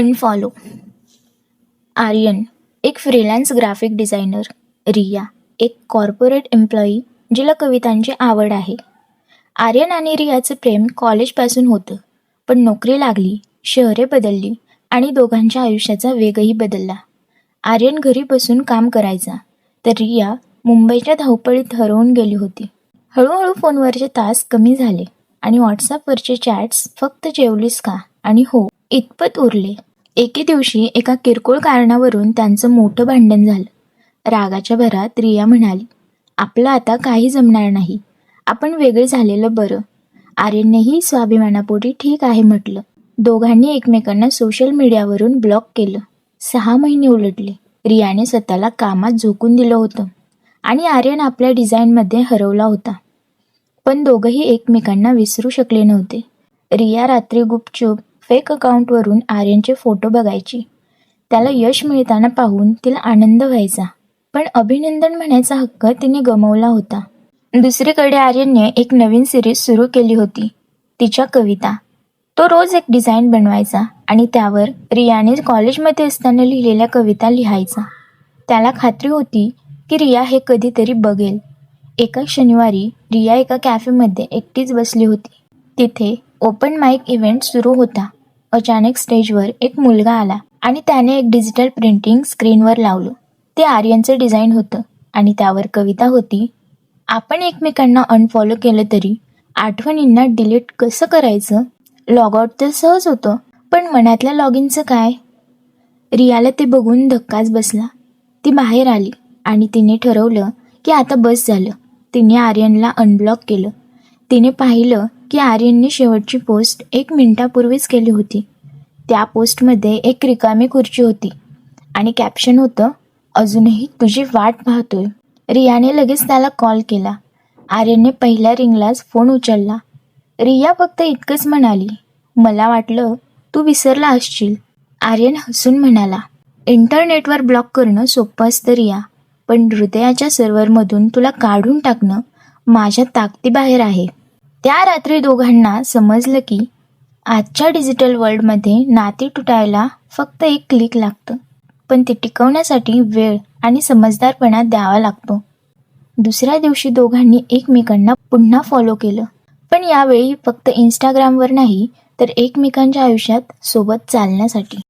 Unfollow Aryan एक freelance graphic designer Riya एक corporate employee जिला कवितांची आवड आहे. आर्यन आणि रियाचं प्रेम कॉलेजपासून होतं पण नोकरी लागली शहरे बदलली आणि दोघांच्या आयुष्याचा वेगही बदलला. आर्यन घरी बसून काम करायचा तर रिया मुंबईच्या धावपळीत हरवून गेली होती. हळूहळू फोनवरचे तास कमी झाले आणि व्हॉट्सअपवरचे चॅट्स फक्त जेवलीस का? आणि हो इतपत उरले. एके दिवशी एका किरकोळ कारणावरून त्यांचं मोठं भांडण झालं. रागाच्या भरात रिया म्हणाली आपलं आता काही जमणार नाही. आपण वेगळे झालेलं बरं. आर्यननेही स्वाभिमानापोटी ठीक आहे म्हटलं. दोघांनी एकमेकांना सोशल मीडियावरून ब्लॉक केलं. सहा महिने उलटले. रियाने स्वतःला कामात झोकून दिलं होतं. आणि आर्यन आपल्या डिझाईनमध्ये हरवला होता. पण दोघंही एकमेकांना विसरू शकले नव्हते. रिया रात्री गुपचूप फेक अकाउंटवरून आर्यनचे फोटो बघायची. त्याला यश मिळताना पाहून तिला आनंद व्हायचा. पण अभिनंदन म्हणायचा हक्क तिने गमावला होता. दुसरीकडे आर्यनने एक नवीन सिरीज सुरू केली होती. तिच्या कविता. तो रोज एक डिझाईन बनवायचा आणि त्यावर रियाने कॉलेजमध्ये असताना लिहिलेल्या कविता लिहायचा. त्याला खात्री होती की रिया हे कधीतरी बघेल. एका शनिवारी रिया एका कॅफेमध्ये एकटीच बसली होती. तिथे ओपन माईक इव्हेंट सुरू होता. अचानक स्टेजवर एक मुलगा आला आणि त्याने एक डिजिटल प्रिंटिंग स्क्रीनवर लावलं. ते आर्यनचं डिझाईन होतं आणि त्यावर कविता होती आपण एकमेकांना अनफॉलो केलं तरी आठवणींना डिलीट कसं करायचं? लॉग आउट तर सहज होतं पण मनातल्या लॉग इनचं काय? रियाला ते बघून धक्काच बसला. ती बाहेर आली आणि तिने ठरवलं की आता बस झालं. तिने आर्यनला अनब्लॉक केलं. तिने पाहिलं की आर्यनने शेवटची पोस्ट एक मिनिटापूर्वीच केली होती. त्या पोस्टमध्ये एक रिकामी खुर्ची होती आणि कॅप्शन होतं अजूनही तुझी वाट पाहतोय. रियाने लगेच त्याला कॉल केला. आर्यनने पहिल्या रिंगलाच फोन उचलला. रिया फक्त इतकंच म्हणाली मला वाटलं तू विसरला असशील. आर्यन हसून म्हणाला इंटरनेटवर ब्लॉक करणं सोपं असतं रिया पण हृदयाच्या सर्व्हरमधून तुला काढून टाकणं माझ्या ताकदीबाहेर आहे. त्या रात्री दोघांना समजलं की आजच्या डिजिटल वर्ल्डमध्ये नाती तुटायला फक्त एक क्लिक लागतं. पण ते टिकवण्यासाठी वेळ आणि समजदारपणा द्यावा लागतो. दुसऱ्या दिवशी दोघांनी एकमेकांना पुन्हा फॉलो केलं. पण यावेळी फक्त इंस्टाग्रामवर नाही तर एकमेकांच्या आयुष्यात सोबत चालण्यासाठी.